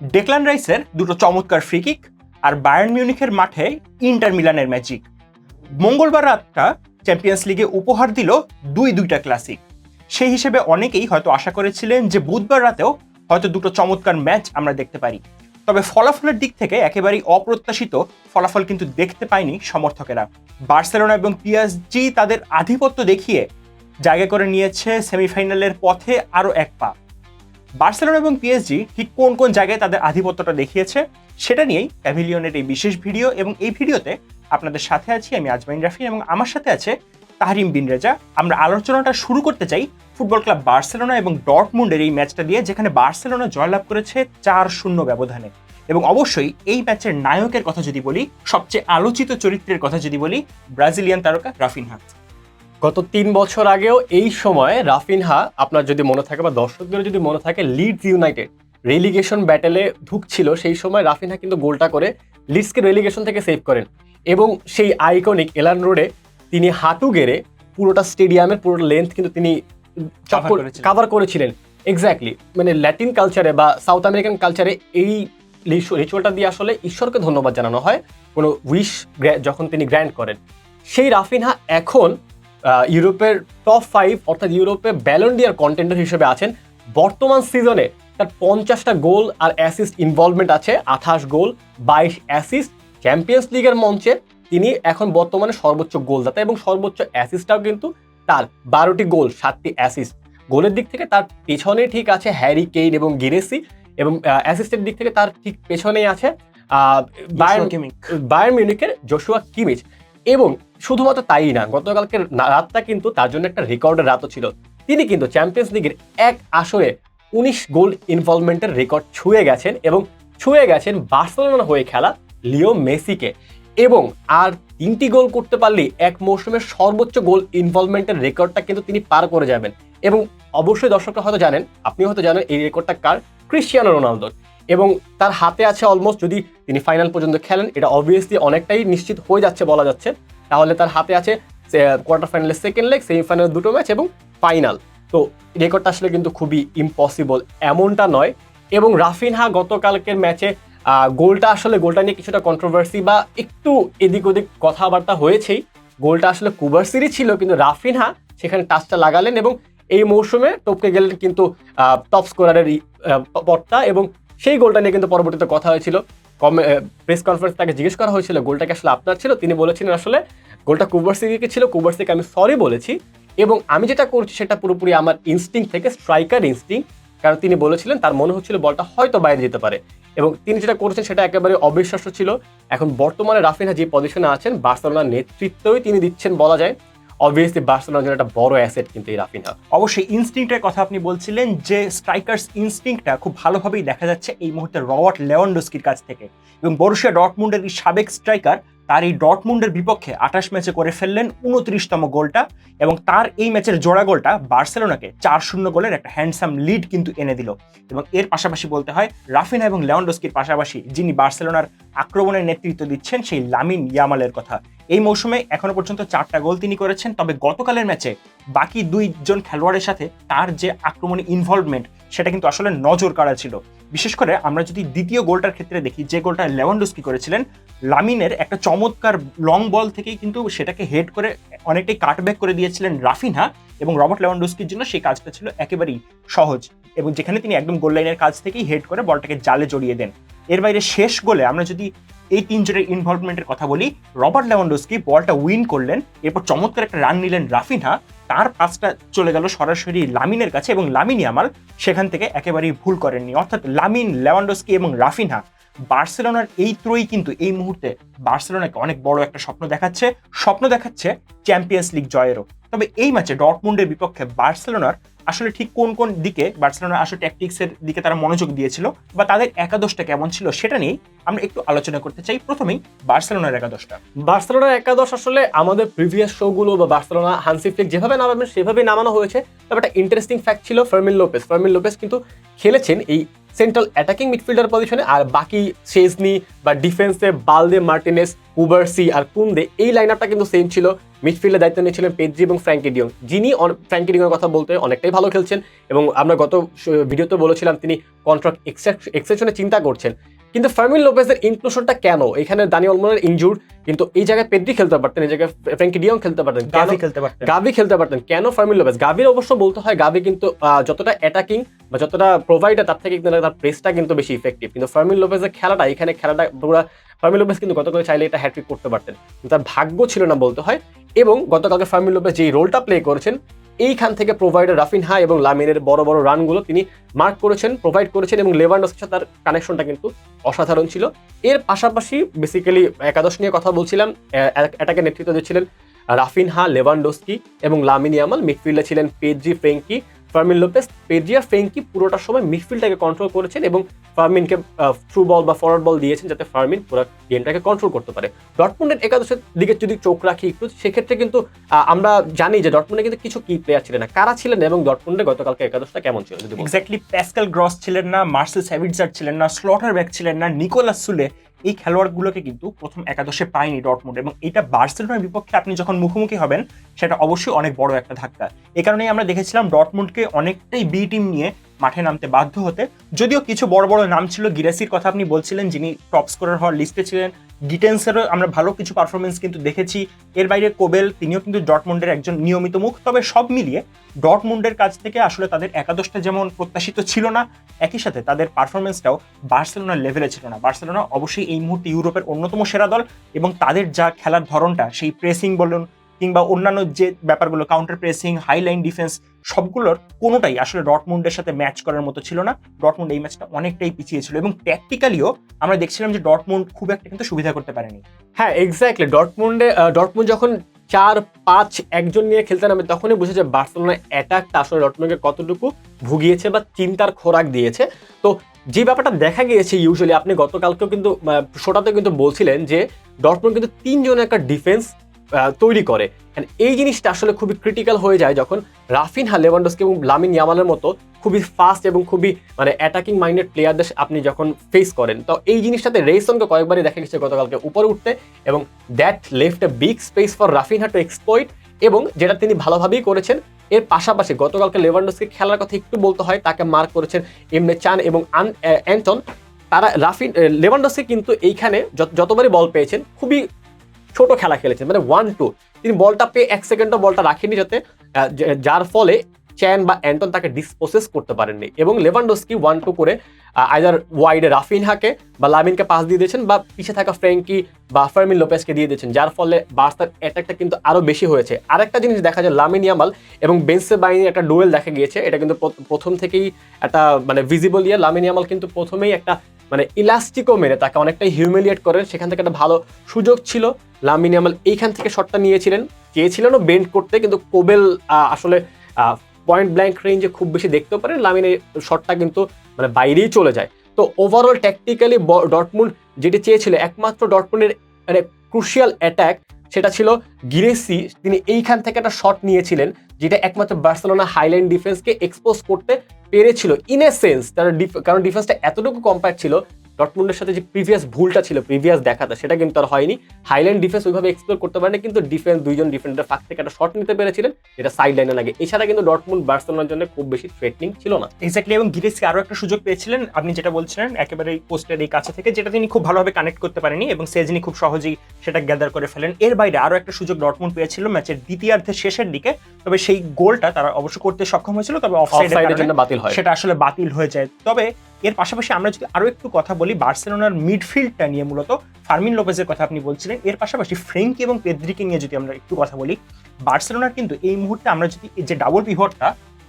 Declan রাইসের দুটো চমৎকার ফ্রিকিক আর বায়ার্ন মিউনিখের মাঠে ইন্টার মিলানের ম্যাজিক মঙ্গলবার রাতটা চ্যাম্পিয়ন্স লিগে উপহার দিল দুই দুইটা ক্লাসিক সেই হিসেবে অনেকেই হয়তো আশা করেছিলেন যে বুধবার রাতেও হয়তো দুটো চমৎকার ম্যাচ আমরা দেখতে পারি। তবে ফলাফলের দিক থেকে একেবারেই অপ্রত্যাশিত ফলাফল কিন্তু দেখতে পায়নি সমর্থকেরা। বার্সেলোনা এবং পিএসজি তাদের আধিপত্য দেখিয়ে জায়গা করে নিয়েছে সেমিফাইনালের পথে আরও এক পা। বার্সেলোনা এবং পিএসজি ঠিক কোন কোন জায়গায় তাদের আধিপত্যটা দেখিয়েছে, সেটা নিয়েই প্যাভিলিয়নের এই বিশেষ ভিডিও এবং এই ভিডিওতে আপনাদের সাথে আছি আমি আজমাইন রাফি এবং আমার সাথে আছে তাহরিম বিন রেজা। আমরা আলোচনাটা শুরু করতে চাই ফুটবল ক্লাব বার্সেলোনা এবং ডটমুন্ডের এই ম্যাচটা দিয়ে, যেখানে বার্সেলোনা জয়লাভ করেছে চার শূন্য ব্যবধানে। এবং অবশ্যই এই ম্যাচের নায়কের কথা যদি বলি, সবচেয়ে আলোচিত চরিত্রের কথা যদি বলি, ব্রাজিলিয়ান তারকা রাফিনহা। গত তিন বছর আগেও এই সময় রাফিনহা আপনার যদি মনে থাকে বা দর্শকদের যদি মনে থাকে লিডস ইউনাইটেড রেলিগেশন ব্যাটেলে ঢুকছিল সেই সময় রাফিনহা কিন্তু গোলটা করে লিডসকে রেলিগেশন থেকে সেভ করেন। এবং সেই আইকনিক এলান রোডে তিনি হাঁটু গেড়ে পুরোটা স্টেডিয়ামের পুরো লেন্থ কিন্তু তিনি। কাভার করেছিলেন। এক্স্যাক্টলি মানে ল্যাটিন কালচারে বা সাউথ আমেরিকান কালচারে এই রিচুয়ালটা দিয়ে আসলে ঈশ্বরকে ধন্যবাদ জানানো হয়। কোনো উইশ যখন তিনি গ্র্যান্ড করেন। সেই রাফিনহা এখন ইউরোপের টপ ফাইভ অর্থাৎ ইউরোপে ব্যালন্ডিয়ার কন্টেন্ডার হিসেবে আছেন। বর্তমান সিজনে তার পঞ্চাশটা গোল আর অ্যাসিস্ট ইনভলভমেন্ট আছে আঠাশ গোল বাইশ অ্যাসিস্ট চ্যাম্পিয়ন্স লিগের মঞ্চে তিনি এখন বর্তমানে সর্বোচ্চ গোলদাতা এবং সর্বোচ্চ অ্যাসিস্টটাও কিন্তু তার বারোটি গোল সাতটি অ্যাসিস্ট গোলের দিক থেকে তার পেছনে ঠিক আছে হ্যারি কেইন এবং গিরেসি এবং অ্যাসিস্টের দিক থেকে তার ঠিক পেছনেই আছে। বায়ার্ন মিউনিকের জোশুয়া কিমিচ এবং শুধুমাত্র তাই না, গতকালকের না- রাতটা কিন্তু তার জন্য একটা রেকর্ডের রাতও ছিল। তিনি কিন্তু চ্যাম্পিয়ন্স লিগের এক আসরে উনিশ গোল ইনভলভমেন্টের রেকর্ড ছুঁয়ে গেছেন এবং ছুঁয়ে গেছেন বার্সেলোনা হয়ে খেলা লিও মেসিকে। এবং আর তিনটি গোল করতে পারলেই এক মৌসুমের সর্বোচ্চ গোল ইনভলভমেন্টের রেকর্ডটা কিন্তু তিনি পার করে যাবেন। এবং অবশ্যই দর্শকরা হয়তো জানেন, আপনিও হয়তো জানেন এই রেকর্ডটা কার? ক্রিশ্চিয়ানো রোনালদোর। এবং তার হাতে আছে অলমোস্ট যদি তিনি ফাইনাল পর্যন্ত খেলেন, এটা অবভিয়াসলি অনেকটাই নিশ্চিত হয়ে যাচ্ছে বলা যাচ্ছে। তাহলে তার হাতে আছে কোয়ার্টার ফাইনালের সেকেন্ড লেগ সেমিফাইনাল দুটো ম্যাচ এবং ফাইনাল তো রেকর্ডটা আসলে কিন্তু খুবই ইম্পসিবল এমনটা নয়। এবং রাফিনহা গতকালকের ম্যাচে গোলটা আসলে, গোলটা নিয়ে কিছুটা কন্ট্রোভার্সি বা একটু এদিক ওদিক কথাবার্তা হয়েছেই। গোলটা আসলে কুবার্সিরই ছিল, কিন্তু রাফিনহা সেখানে টাচটা লাগালেন এবং এই মৌসুমে টপকে গেলেন কিন্তু টপ স্কোরারের পথটা এবং সেই গোলটা নিয়ে কিন্তু পরবর্তীতে কথা হয়েছিল। কমে প্রেস কনফারেন্স তাকে জিজ্ঞেস করা হয়েছিল গোলটা কি আসলে আপনার ছিল? তিনি বলেছিলেন আসলে গোলটা কুবার্সিকে ছিল, কুবার্সিকে আমি সরি বলেছি এবং আমি যেটা করছি সেটা পুরোপুরি আমার ইনস্টিং থেকে স্ট্রাইকার ইনস্টিং কারণ তিনি বলেছিলেন তার মনে হচ্ছিল বলটা হয়তো বাইরে যেতে পারে। এবং তিনি যেটা করেছেন সেটা একেবারে অবিশ্বাস্য ছিল। এখন বর্তমানে রাফিনহা যে পজিশনে আছেন, বার্সেলোনার নেতৃত্বই তিনি দিচ্ছেন বলা যায়। অবভিয়াসলি বার্সেলোনার জন্য একটা বড় অ্যাসেট কিন্তু এই রাফিনহা অবশ্যই ইনস্টিংটের কথা আপনি বলছিলেন যে স্ট্রাইকার্স ইনস্টিংটা খুব ভালোভাবেই দেখা যাচ্ছে এই মুহূর্তে রবার্ট লেওয়ান্ডোস্কির কাছ থেকে। এবং বরুশিয়া ডটমুন্ডের সাবেক স্ট্রাইকার তার এই ডটমুন্ডের বিপক্ষে আঠাশ ম্যাচে করে ফেললেন উনত্রিশতম গোলটা এবং তার এই ম্যাচের জোড়া গোলটা বার্সেলোনাকে চার শূন্য গোলের একটা হ্যান্ডসাম লিড কিন্তু এনে দিল। এবং এর পাশাপাশি বলতে হয়, রাফিনা এবং লেওয়ান্ডোস্কির পাশাপাশি যিনি বার্সেলোনার আক্রমণের নেতৃত্ব দিচ্ছেন, সেই লামিন ইয়ামালের কথা। এই মৌসুমে এখনও পর্যন্ত চারটা গোল তিনি করেছেন, তবে গতকালের ম্যাচে বাকি দুইজন খেলোয়াড়ের সাথে তার যে আক্রমণে ইনভলভমেন্ট সেটা কিন্তু আসলে নজর কাড়া ছিল। বিশেষ করে আমরা যদি দ্বিতীয় গোলটার ক্ষেত্রে দেখি, যে গোলটা লেভানডুস্কি করেছিলেন লামিনের একটা চমৎকার লং বল থেকেই কিন্তু সেটাকে হেড করে অনেকটাই কাটব্যাক করে দিয়েছিলেন রাফিনহা এবং রবার্ট লেভানডুস্কির জন্য সেই কাজটা ছিল একেবারেই সহজ। এবং যেখানে তিনি একদম গোল লাইনের কাজ থেকেই হেড করে বলটাকে জালে জড়িয়ে দেন। এর বাইরে শেষ গোলে আমরা যদি এই তিনজনের ইনভলভমেন্টের কথা বলি, রবার্ট লেভানডোস্কি বলটা উইন করলেন, এরপর চমৎকার একটা রান নিলেন রাফিনহা, তার পাসটা চলে গেল সরাসরি লামিনের কাছে এবং লামিন ইয়ামাল সেখান থেকে একেবারেই ভুল করেননি। অর্থাৎ লামিন, লেভানডোস্কি এবং রাফিনহা, বার্সেলোনার এই ত্রয়ী কিন্তু এই মুহূর্তে বার্সেলোনাকে অনেক বড় একটা স্বপ্ন দেখাচ্ছে স্বপ্ন দেখাচ্ছে চ্যাম্পিয়ন্স লিগ জয়েরও। তবে এই ম্যাচে ডটমুন্ডের বিপক্ষে বার্সেলোনার আসলে ঠিক কোন কোন দিকে বার্সেলোনা আসলে ট্যাকটিক্সের দিকে তারা মনোযোগ দিয়েছিল বা তাদের একাদশটা কেমন ছিল সেটা নিয়ে আমরা একটু আলোচনা করতে চাই। প্রথমেই বার্সেলোনার একাদশটা। বার্সেলোনার একাদশ আসলে আমাদের প্রিভিয়াস শোগুলো বা বার্সেলোনা হানসি ফ্লিক যেভাবে নামাবেন সেভাবে নামানো হয়েছে। তবে একটা ইন্টারেস্টিং ফ্যাক্ট ছিল ফার্মিন লোপেস ফার্মিন লোপেস কিন্তু খেলেছেন এই সেন্ট্রাল অ্যাটাকিং মিডফিল্ডার পজিশনে আর বাকি শেজনি বা ডিফেন্সে বালদে মার্টিনেস উবার্সি আর কুন্দে এই লাইন আপটা কিন্তু সেম ছিল। মিডফিল্ডের দায়িত্ব নিয়েছিলেন পেদ্রি এবং ফ্র্যাঙ্কি ডিয়ং যিনি ফ্র্যাঙ্কি ডিয়ংয়ের কথা বলতে অনেকটাই ভালো খেলছেন এবং আমরা গত ভিডিওতে বলেছিলাম তিনি কন্ট্রাক্ট এক্সেপশনে চিন্তা করছেন। কিন্তু ফার্মিন লোপেজের ইনক্লুশনটা কেন? এখানে দানি অলমনের ইনজুর কিন্তু এই জায়গায় পেদ্রি খেলতে পারতেন এই জায়গায় ফ্র্যাঙ্কি ডিয়ং খেলতে পারতেন। গাভি খেলতে পারতেন। গাভি খেলতে পারতেন। কেন ফার্মিন লোপেজ? গাভির অবশ্য বলতে হয় গাভি কিন্তু আহ, যতটা অ্যাটাকিং বা যতটা প্রোভাইডার তার থেকে কিন্তু তার প্রেসটা কিন্তু বেশি ইফেক্টিভ কিন্তু ফার্মিন লোপেজের খেলাটা এখানে খেলাটা পুরো ফার্মিন লোপেজ কিন্তু গতকাল চাইলে এটা হ্যাট্রিক করতে পারতেন। তার ভাগ্য ছিল না বলতে হয় এবং গতকালকে ফার্মিন লোপেজ যেই রোলটা প্লে করেছেন, এইখান থেকে প্রোভাইডার রাফিনহা এবং লামিনের বড় বড় রানগুলো তিনি মার্ক করেছেন প্রোভাইড করেছেন এবং লেভারডসের সাথে তার কানেকশনটা কিন্তু অসাধারণ ছিল। এর পাশাপাশি বেসিক্যালি একাদশ নিয়ে কথা বলছিলাম এটাকে নেতৃত্ব দিচ্ছিলেন রাফিনহা লেভানডোস্কি এবং লামিনিয়ামাল মিডফিল্ডে ছিলেন পেজি ফ্রেঙ্কি ফার্মিন লোপেস পেজি ফেঙ্কি পুরোটা সময় মিডফিল্ডটাকে কন্ট্রোল করেছেন এবং ফার্মিনকে থ্রু বল বা ফরওয়ার্ড বল দিয়েছেন যাতে ফার্মিন পুরো গেমটাকে কন্ট্রোল করতে পারে। ডটমুন্ডের একাদশের দিকে যদি চোখ রাখি একটু, সেক্ষেত্রে কিন্তু আমরা জানি যে ডটমুন্ডে কিন্তু কিছু কি প্লেয়ার ছিলেন না। কারা ছিলেন এবং ডটমুন্ডে গতকালকে একাদশটা কেমন ছিল? যদি এক্স্যাক্টলি প্যাসকাল গ্রস ছিলেন না মার্সেল স্যাভিটজার ছিলেন না স্লটার ব্যাক ছিলেন না নিকোলাস সুলে এই খেলোয়াড়গুলোকে কিন্তু প্রথম একাদশে পায়নি ডটমুন্ড এবং এটা বার্সেলোনার বিপক্ষে আপনি যখন মুখোমুখি হবেন, সেটা অবশ্যই অনেক বড় একটা ধাক্কা। এ কারণেই আমরা দেখেছিলাম ডটমুন্ডকে অনেকটাই বি টিম নিয়ে মাঠে নামতে বাধ্য হতে। যদিও কিছু বড় বড় নাম ছিল, গিরাসির কথা আপনি বলছিলেন, যিনি টপ স্কোরার হওয়ার লিস্টে ছিলেন গিটেন্সেরও আমরা ভালো কিছু পারফরমেন্স কিন্তু দেখেছি। এর বাইরে কোবেল, তিনিও কিন্তু ডটমুন্ডের একজন নিয়মিত মুখ। তবে সব মিলিয়ে ডটমুন্ডের কাছ থেকে আসলে তাদের একাদশটা যেমন প্রত্যাশিত ছিল না, একই সাথে তাদের পারফরমেন্সটাও বার্সেলোনার লেভেলে ছিল না। বার্সেলোনা অবশ্যই এই মুহূর্তে ইউরোপের অন্যতম সেরা দল এবং তাদের যা খেলার ধরনটা, সেই প্রেসিং বলুন কিংবা অন্যান্য যে ব্যাপারগুলো counter pressing high line defence সবগুলোর কোনোটাই আসলে ডটমুন্ডের সাথে ম্যাচ করার মতো ছিল না। ডটমুন্ড এই ম্যাচটা অনেকটাই পিছিয়ে ছিল এবং ট্যাকটিক্যালিও আমরা দেখছিলাম যে ডটমুন্ড খুব একটা কিন্তু সুবিধা করতে পারেনি। হ্যাঁ এক্স্যাক্টলি ডটমুন্ডে ডটমুন্ড যখন চার, পাঁচ, একজন নিয়ে খেলতে নামে, তখনই বুঝে যে বার্সেলোনা অ্যাটাকটা আসলে ডটমুন্ডকে কতটুকু ভুগিয়েছে বা চিন্তার খোরাক দিয়েছে। তো যে ব্যাপারটা দেখা গিয়েছে ইউজুয়ালি আপনি গতকালকেও কিন্তু শোটাতে কিন্তু বলছিলেন যে ডটমুন্ড কিন্তু তিনজনের একটা ডিফেন্স তৈরি করে। এই জিনিসটা আসলে খুবই ক্রিটিক্যাল হয়ে যায় যখন রাফিনহা লেভানডস্কি এবং লামিন ইয়ামালের মতো খুবই ফাস্ট এবং খুবই মানে অ্যাটাকিং মাইন্ডেড প্লেয়ারদের আপনি যখন ফেস করেন, তো এই জিনিসটাতে রেইসনকে কয়েকবারই দেখা গেছে গতকালকে উপরে উঠতে এবং that left a big space for Raphinha to exploit এবং যেটা তিনি ভালোভাবেই করেছেন, এর পাশাপাশি গতকালকে লেভানডস্কি খেলার কথা একটু বলতে হয়, তাকে মার্ক করেছেন এমনে চান এবং অ্যান্টন। তারা রাফিন লেভানডস্কি কিন্তু এইখানে যত- যতবারই বল পেয়েছেন, খুবই ছোট খেলা খেলেছেন মানে ওয়ান টু তিনি বলটা পেয়ে এক সেকেন্ডও বলটা রাখেনি যাতে যার ফলে চ্যান বা অ্যান্টন তাকে ডিসপোসেস করতে পারেননি। এবং লেভানডোস্কি ওয়ান টু করে আইদার ওয়াইডে রাফিনহাকে বা লামিনকে পাস দিয়ে দিয়েছেন বা পিছে থাকা ফ্র্যাঙ্কি বা ফার্মিন লোপেসকে দিয়ে দিয়েছেন, যার ফলে বার্সার অ্যাটাকটা কিন্তু আরও বেশি হয়েছে। আরেকটা জিনিস দেখা যায়, লামিন ইয়ামাল এবং বেন্সে বাইনির একটা ডুয়েল দেখা গিয়েছে। এটা কিন্তু প্রথম থেকেই একটা মানে ভিজিবল ইয়ে লামিন ইয়ামাল কিন্তু প্রথমেই একটা মানে ইলাস্টিকও মেরে, তাকে অনেকটাই হিউমিলিয়েট করেন। সেখান থেকে একটা ভালো সুযোগ ছিল। লামিন ইয়ামাল এইখান থেকে শটটা নিয়েছিলেন। চেয়েছিলেনও বেন্ড করতে, কিন্তু কোবেল আসলে পয়েন্ট ব্ল্যাঙ্ক রেঞ্জে খুব বেশি দেখতেও পারেন। লামিনের শটটা কিন্তু মানে বাইরেই চলে যায়। তো ওভারঅল ট্যাকটিক্যালি ডটমুন্ড যেটি চেয়েছিল, একমাত্র ডটমুন্ডের মানে ক্রুশিয়াল অ্যাটাক সেটা ছিল গিরেসি। তিনি এইখান থেকে একটা শট নিয়েছিলেন। যেটা একমাত্র বার্সেলোনা হাইলাইন ডিফেন্সকে এক্সপোজ করতে পেরেছিল। ইন এ সেন্স তারা কারণ ডিফেন্সটা এতটুকু কম্প্যাক্ট ছিল ডটমুন্ডের সাথে যে প্রিভিয়াস ভুলটা ছিল প্রিভিয়াস দেখাটা সেটা কিন্তু আর হয়নি। হাইল্যান্ড ডিফেন্স ওইভাবে এক্সপ্লোর করতে পারেনি কিন্তু ডিফেন্স দুইজন ডিফেন্ডার ফাঁক থেকে একটা শট নিতে পেরেছিলেন যেটা সাইড লাইনে লাগে। এছাড়া কিন্তু ডটমুন্ড বার্সেলোনার জন্য খুব বেশি থ্রেটনিং ছিল না। এক্স্যাক্টলি এবং গিরেসকে আরও একটা সুযোগ পেয়েছিলেন আপনি যেটা বলছিলেন একেবারে পোস্টের এই কাছে থেকে যেটা তিনি খুব ভালোভাবে কানেক্ট করতে পারেনি এবং সেজনি খুব সহজেই সেটা গ্যাদার করে ফেলেন। এর বাইরে আরও একটা সুযোগ ডটমুন্ড পেয়েছিল ম্যাচের দ্বিতীয়ার্ধের শেষের দিকে তবে সেই গোলটা তারা অবশ্য করতে সক্ষম হয়েছিল তবে অফসাইডের জন্য বাতিল হয়। সেটা আসলে বাতিল হয়ে যায়। তবে এর পাশাপাশি আমরা যদি আরও একটু কথা বলি বার্সেলোনার মিডফিল্ডটা নিয়ে মূলত ফার্মিন লোপেজের কথা আপনি বলছিলেন। এর পাশাপাশি ফ্রেঙ্কি এবং পেদ্রিকে নিয়ে যদি আমরা একটু কথা বলি, বার্সেলোনার কিন্তু এই মুহূর্তে আমরা যদি যে ডাবল পিভটটা,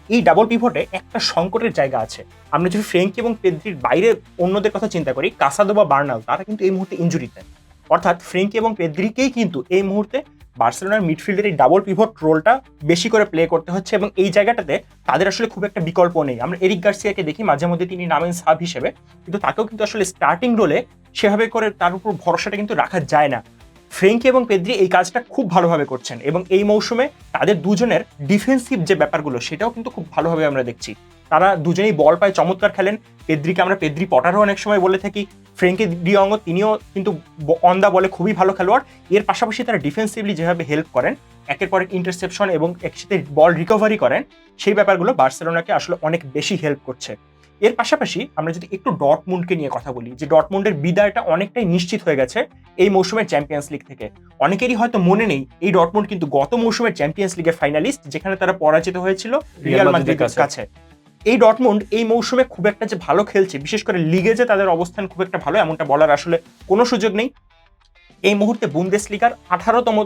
এই ডাবল পিভটে একটা সংকটের জায়গা আছে। আমরা যদি ফ্রেঙ্কি এবং পেদ্রির বাইরে অন্যদের কথা চিন্তা করি, কাসাদো বা বার্নাল তারা কিন্তু এই মুহূর্তে ইঞ্জুরিতে অর্থাৎ ফ্রেঙ্কি এবং পেদ্রিকেই কিন্তু এই মুহূর্তে বার্সেলোনার মিডফিল্ডের এই ডাবল পিভট রোলটা বেশি করে প্লে করতে হচ্ছে এবং এই জায়গাটাতে তাদের আসলে খুব একটা বিকল্প নেই। আমরা এরিক গার্সিয়াকে দেখি মাঝে মধ্যে তিনি নামেন সাব হিসেবে, কিন্তু তাকেও কিন্তু আসলে স্টার্টিং রোলে সেভাবে করে তার উপর ভরসাটা কিন্তু রাখা যায় না। ফ্রেঙ্কি এবং পেদ্রি এই কাজটা খুব ভালোভাবে করছেন এবং এই মৌসুমে তাদের দুজনের ডিফেন্সিভ যে ব্যাপারগুলো, সেটাও কিন্তু খুব ভালোভাবে আমরা দেখছি। তারা দুজনেই বল পায়, চমৎকার খেলেন। পেদ্রিকে আমরা, পেদ্রি পটারও অনেক সময় বলে থাকি, ফ্রেঙ্কি ডিয়ঙ্গ তিনিও কিন্তু অন দা বলে খুবই ভালো খেলোয়াড়। এর পাশাপাশি তারা ডিফেন্সিভলি যেভাবে হেল্প করেন, একের পর এক ইন্টারসেপশন এবং একসাথে বল রিকভারি করেন, সেই ব্যাপারগুলো বার্সেলোনাকে আসলে অনেক বেশি হেল্প করছে। এর পাশাপাশি আমরা যদি একটু ডটমুন্ডকে নিয়ে কথা বলি যে ডটমুন্ডের বিদায়টা অনেকটাই নিশ্চিত হয়ে গেছে এই মৌসুমের চ্যাম্পিয়ন্স লিগ থেকে। অনেকেরই হয়তো মনে নেই এই ডটমুন্ড কিন্তু গত মৌসুমের চ্যাম্পিয়ন্স লিগের ফাইনালিস্ট যেখানে তারা পরাজিত হয়েছিল রিয়াল মাদ্রিদের কাছে। এই ডটমুন্ড এই মৌসুমে খুব একটা যে ভালো খেলছে বিশেষ করে লিগে যে তাদের অবস্থান খুব একটা ভালো এমনটা বলার আসলে কোনো সুযোগ নেই। এই মুহূর্তে বুন্দেস লিগার আঠারোতম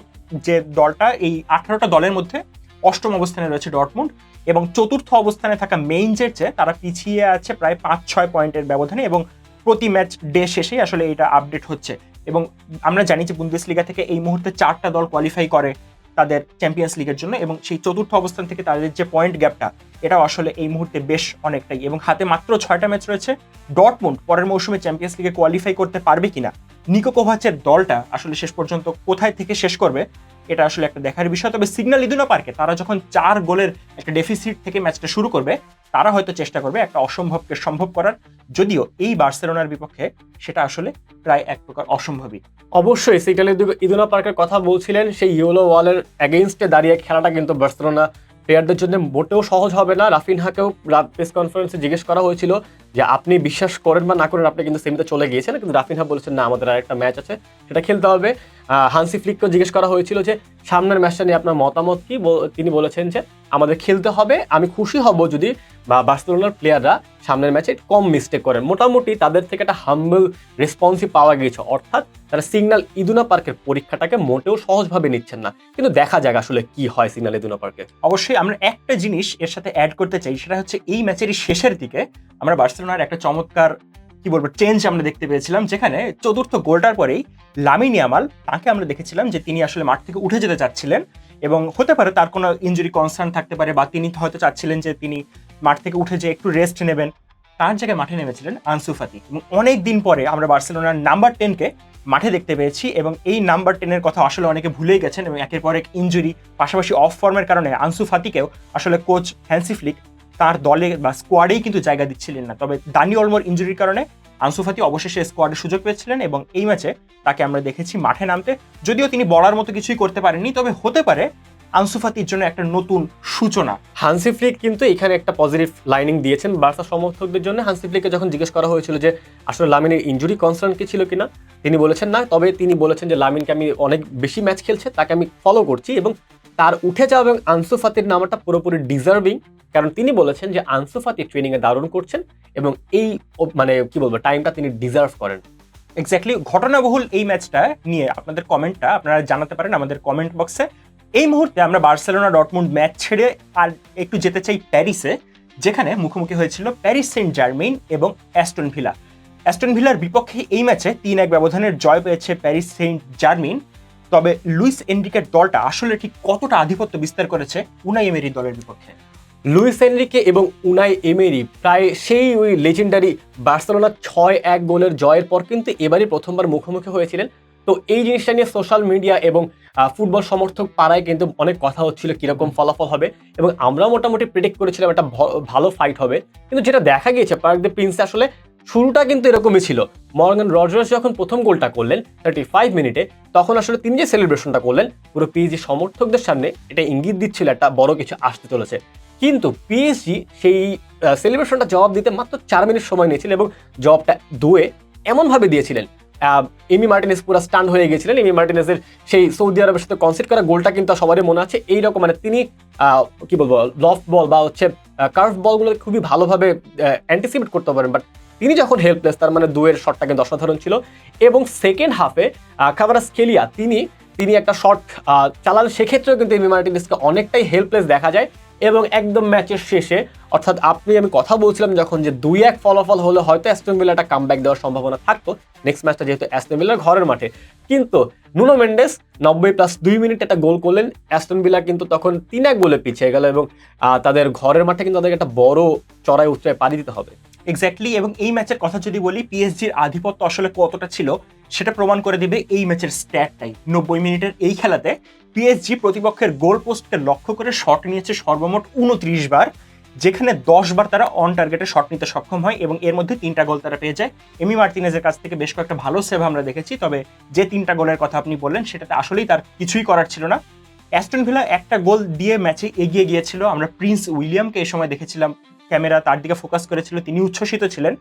যে দলটা এই আঠারোটা দলের মধ্যে অষ্টম অবস্থানে রয়েছে ডটমুন্ড। এবং চতুর্থ অবস্থানে থাকা মেইনজের চেয়ে তারা পিছিয়ে আছে প্রায় পাঁচ ছয় পয়েন্টের ব্যবধানে এবং প্রতি ম্যাচ ডে শেষেই আসলে এটা আপডেট হচ্ছে। এবং আমরা জানি যে বুন্দেস লিগা থেকে এই মুহূর্তে চারটা দল কোয়ালিফাই করে তাদের চ্যাম্পিয়ন্স লিগের জন্য এবং সেই চতুর্থ অবস্থান থেকে তাদের যে পয়েন্ট গ্যাপটা এটা আসলে এই মুহূর্তে বেশ অনেকটাই। এবং হাতে মাত্র ছয়টা ম্যাচ রয়েছে। ডটমুন্ড পরের মৌসুমে চ্যাম্পিয়ন্স লিগে কোয়ালিফাই করতে পারবে কিনা? নিকো কোভাচের দলটা আসলে শেষ পর্যন্ত কোথায় থেকে শেষ করবে? এটা আসলে একটা দেখার বিষয়। তবে সিগনাল ইদুনা পার্কে তারা যখন চার গোলের একটা ডেফিসিট থেকে ম্যাচটা শুরু করবে, তারা হয়তো চেষ্টা করবে একটা অসম্ভবকে সম্ভব করার। যদিও এই বার্সেলোনার বিপক্ষে সেটা আসলে প্রায় এক প্রকার অসম্ভবই। অবশ্যই সিগনাল ইদুনা পার্কের কথা বলছিলেন, সেই ইয়েলো ওয়ালের অ্যাগেইনস্টে দাঁড়িয়ে খেলাটা কিন্তু বার্সেলোনা প্লেয়ারদের জন্য মোটেও সহজ হবে না। রাফিনহাকেও প্রেস কনফারেন্সে জিজ্ঞেস করা হয়েছিল যে, আপনি বিশ্বাস করেন বা না করেন, আপনি কিন্তু সেমিতে চলে গিয়েছেন। কিন্তু রাফিনহা বলেছেন, না, আমাদের আরেকটা ম্যাচ আছে, সেটা খেলতে হবে। হানসি ফ্লিককেও জিজ্ঞেস করা হয়েছিল যে, সামনের ম্যাচটা নিয়ে আপনার মতামত কি? তিনি বলেছেন যে, আমাদের খেলতে হবে, আমি খুশি হব যদি বা বার্সেলোনার প্লেয়াররা সামনের ম্যাচে কম মিস্টেক করেন। মোটামুটি তাদের থেকে একটা হাম্বল রেসপন্সই পাওয়া গিয়েছে। অর্থাৎ তারা সিগন্যাল ইদুনা পার্কের পরীক্ষাটাকে মোটেও সহজভাবে নিচ্ছেন না। কিন্তু দেখা যাক আসলে কি হয় সিগন্যাল ইদুনা পার্কে। অবশ্যই আমরা একটা জিনিস এর সাথে অ্যাড করতে চাই, সেটা হচ্ছে এই ম্যাচেরই শেষের দিকে আমরা বার্সেলোনার একটা চমৎকার, কি বলব চেঞ্জ আমরা দেখতে পেয়েছিলাম, যেখানে চতুর্থ গোলটার পরেই লামিন ইয়ামাল তাকে আমরা দেখেছিলাম যে তিনি আসলে মাঠ থেকে উঠে যেতে চাচ্ছিলেন এবং হতে পারে তার কোনো ইনজুরি কনসার্ন থাকতে পারে বা তিনি হয়তো চাচ্ছিলেন যে তিনি মাঠ থেকে উঠে যে একটু রেস্ট নেবেন, তার জায়গায় মাঠে নেমেছিলেন আনসু ফাতি। এবং অনেক দিন পরে আমরা বার্সেলোনার নাম্বার টেনকে মাঠে দেখতে পেয়েছি এবং এই নাম্বার টেনের কথা আসলে অনেকে ভুলেই গেছেন এবং একের পর এক ইনজুরি পাশাপাশি অফ ফর্মের কারণে আনসু ফাতিকেও আসলে কোচ হ্যান্সি ফ্লিক তার দলে বা স্কোয়াডেই কিন্তু জায়গা দিচ্ছিলেন না। তবে দানি অলমোর ইঞ্জুরির কারণে আনসু ফাতি অবশেষে স্কোয়াডে সুযোগ পেয়েছিলেন এবং এই ম্যাচে তাকে আমরা দেখেছি মাঠে নামতে। যদিও তিনি বলার মতো কিছুই করতে পারেননি, তবে হতে পারে আনসু ফাতির জন্য একটা নতুন সূচনা। হানসি ফ্লিক কিন্তু এখানে একটা পজিটিভ লাইনিং দিয়েছেন বার্সা সমর্থকদের জন্য। হানসি ফ্লিককে যখন জিজ্ঞেস করা হয়েছিল যে আসলে লামিনের ইনজুরি কনসার্ন কি ছিল কিনা তিনি বলেছেন না। তবে তিনি বলেছেন যে লামিনকে আমি অনেক বেশি ম্যাচ খেলছে তাকে আমি ফলো করছি এবং তার উঠে যাওয়া এবং আনসু ফাতির নামটা পুরোপুরি ডিজার্ভিং কারণ তিনি বলেছেন যে আনসুফাতি ট্রেনিংয়ে দারুণ করছেন এবং এই মানে কি বলব টাইমটা তিনি ডিজার্ভ করেন। এক্স্যাক্টলি ঘটনাবহুল এই ম্যাচটা নিয়ে আপনাদের কমেন্টটা আপনারা জানাতে পারেন আমাদের কমেন্ট বক্সে এই মুহূর্তে আমরা বার্সেলোনা ডটমুন্ড ম্যাচ ছেড়ে আর একটু যেতে চাই প্যারিসে, যেখানে মুখোমুখি হয়েছিল প্যারিস সেন্ট জার্মেইন এবং অ্যাস্টন ভিলা। অ্যাস্টন ভিলার বিপক্ষে এই ম্যাচে তিন এক ব্যবধানের জয় পেয়েছে প্যারিস সেন্ট জার্মেইন তবে লুইস এনরিকের দলটা আসলে ঠিক কতটা আধিপত্য বিস্তার করেছে উনাই এমেরি দলের বিপক্ষে? লুইস এনরিকে এবং উনাই এমেরি প্রায় সেই ওই লেজেন্ডারি বার্সেলোনা ছয় এক গোলের জয়ের পর কিন্তু এবারই প্রথমবার মুখোমুখি হয়েছিলেন তো এই জিনিসটা নিয়ে সোশ্যাল মিডিয়া এবং ফুটবল সমর্থক পাড়ায় কিন্তু অনেক কথা হচ্ছিল কীরকম ফলাফল হবে এবং আমরা মোটামুটি প্রেডিক্ট করেছিলাম একটা ভালো ফাইট হবে। কিন্তু যেটা দেখা গিয়েছে পার্ক দ্য প্রিন্সে আসলে শুরুটা কিন্তু এরকমই ছিল। মর্গান রজার্স যখন প্রথম গোলটা করলেন থার্টি ফাইভ মিনিটে, তখন আসলে তিনি যে সেলিব্রেশনটা করলেন, পুরো পিএইচজি সমর্থকদের সামনে এটা ইঙ্গিত দিচ্ছিল একটা বড় কিছু আসতে চলেছে। কিন্তু পিএসজি সেই সেলিব্রেশনটা জবাব দিতে মাত্র চার মিনিট সময় নিয়েছিল এবং জবাবটা দুয়ে এমনভাবে দিয়েছিলেন এমি মার্টিনেস পুরো স্টান্ড হয়ে গেছিলেন। এমি মার্টিনেসের সেই সৌদি আরবের সাথে কনসিড করা গোলটা কিন্তু সবারই মনে আছে। এইরকম মানে তিনি কি বলব লফ বল বা হচ্ছে কার্ভ বলগুলো খুবই ভালোভাবে অ্যান্টিসিপেট করতে পারেন। বাট তিনি যখন হেল্পলেস তার মানে দুয়ের শটটা কিন্তু অসাধারণ ছিল। এবং সেকেন্ড হাফে খাবারাস খেলিয়া তিনি তিনি একটা শট চালান। সেক্ষেত্রেও কিন্তু এমি মার্টিনেসকে অনেকটাই হেল্পলেস দেখা যায়। এবং একদম ম্যাচের শেষে, অর্থাৎ আপনি, আমি কথা বলছিলাম যখন যে দুই এক ফলাফল হলে হয়তো অ্যাস্টন ভিলাটা কামব্যাক দেওয়ার সম্ভাবনা থাকতো। নেক্সট ম্যাচটা যেহেতু অ্যাস্টন ভিলার ঘরের মাঠে। কিন্তু নুনো মেন্ডেস নব্বই প্লাস দুই মিনিট একটা গোল করলেন। অ্যাস্টন ভিলা কিন্তু তখন তিন এক গোলে পিছিয়ে গেল এবং তাদের ঘরের মাঠে কিন্তু তাদেরকে একটা বড় চড়াই উচ্চায় পাড়ি দিতে হবে। এক্স্যাক্টলি এবং এই ম্যাচের কথা যদি বলি পিএসজির আধিপত্য আসলে কতটা ছিল, সেটা প্রমাণ করে দিবে এই ম্যাচের স্ট্যাটটাই নব্বই মিনিটের এই খেলাতে পিএসজি প্রতিপক্ষের গোল পোস্টকে লক্ষ্য করে শট নিয়েছে সর্বমোট উনত্রিশ বার, যেখানে দশ বার তারা অন টার্গেটে শট নিতে সক্ষম হয় এবং এর মধ্যে তিনটা গোল তারা পেয়ে যায়। এমি মার্টিনেজের কাছ থেকে বেশ কয়েকটা ভালো সেভ আমরা দেখেছি, তবে যে তিনটা গোলের কথা আপনি বললেন, সেটাতে আসলেই তার কিছুই করার ছিল না। অ্যাস্টন ভিলা একটা গোল দিয়ে ম্যাচে এগিয়ে গিয়েছিল। আমরা প্রিন্স উইলিয়ামকে এই সময় দেখেছিলাম, ক্যামেরা তার দিকে ফোকাস করেছিল, তিনি উচ্ছ্বসিত ছিলেন।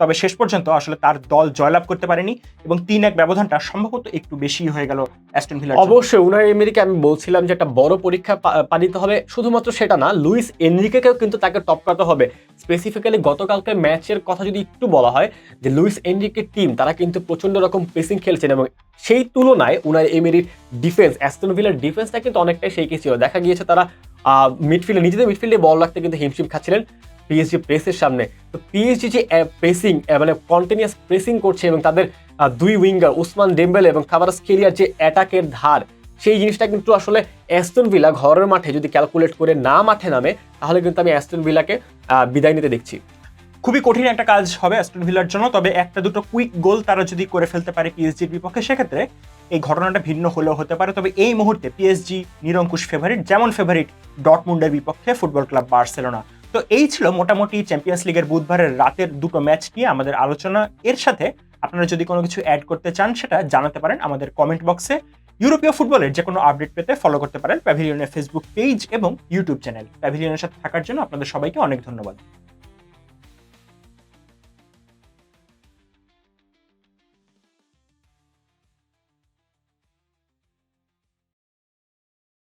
তবে শেষ পর্যন্ত আসলে তার দল জয়লাভ করতে পারেনি এবং তিন এক ব্যবধানটা সম্ভবত একটু বেশি হয়ে গেল অ্যাস্টন ভিলার অবশ্যই, উনার এমেরিকে আমি বলছিলাম যে একটা বড় পরীক্ষা পা- পা দিতে হবে। শুধুমাত্র সেটা না, লুইস এনরিকেকেও কিন্তু তাকে টপকাতে হবে। স্পেসিফিক্যালি গতকালকে ম্যাচের কথা যদি একটু বলা হয়, যে লুইস এনরিকের টিম তারা কিন্তু প্রচণ্ড রকম প্রেসিং খেলছেন এবং সেই তুলনায় উনার এমেরির ডিফেন্স অ্যাস্টন ভিলার ডিফেন্সটা কিন্তু অনেকটাই সেই ছিল। দেখা গিয়েছে তারা মিডফিল্ডে নিজেদের মিডফিল্ডে বল রাখতে কিন্তু হিমশিম খাচ্ছিলেন। পিএসজি প্রেসের সামনে। তো পিএসজি যে প্রেসিং মানে কন্টিনিউয়াস প্রেসিং করছে এবং তাদের দুই উইঙ্গার উসমান ডেম্বেল এবং খাবারাস কেরিয়ার যে অ্যাটাকের ধার, সেই জিনিসটা কিন্তু আসলে অ্যাস্টন ভিলা ঘরের মাঠে যদি ক্যালকুলেট করে না মাঠে নামে, তাহলে কিন্তু আমি অ্যাস্টন ভিলাকে বিদায় নিতে দেখছি। খুবই কঠিন একটা কাজ হবে অ্যাস্টন ভিলার জন্য, তবে একটা দুটো কুইক গোল তারা যদি করে ফেলতে পারে পিএসজির বিপক্ষে, সেক্ষেত্রে এই ঘটনাটা ভিন্ন হলেও হতে পারে। তবে এই মুহূর্তে পিএসজি নিরঙ্কুশ ফেভারিট যেমন ফেভারিট ডটমুন্ডের বিপক্ষে ফুটবল ক্লাব বার্সেলোনা তো এই ছিল মোটামুটি চ্যাম্পিয়ন্স লিগের বুধবারের রাতের দুটো ম্যাচ নিয়ে আমাদের আলোচনা। এর সাথে আপনারা যদি কোনো কিছু অ্যাড করতে চান, সেটা জানাতে পারেন আমাদের কমেন্ট বক্সে ইউরোপীয় ফুটবলের যে কোনো আপডেট পেতে ফলো করতে পারেন প্যাভিলিয়নের ফেসবুক পেজ এবং ইউটিউব চ্যানেল প্যাভিলিয়নের সাথে থাকার জন্য আপনাদের সবাইকে অনেক ধন্যবাদ।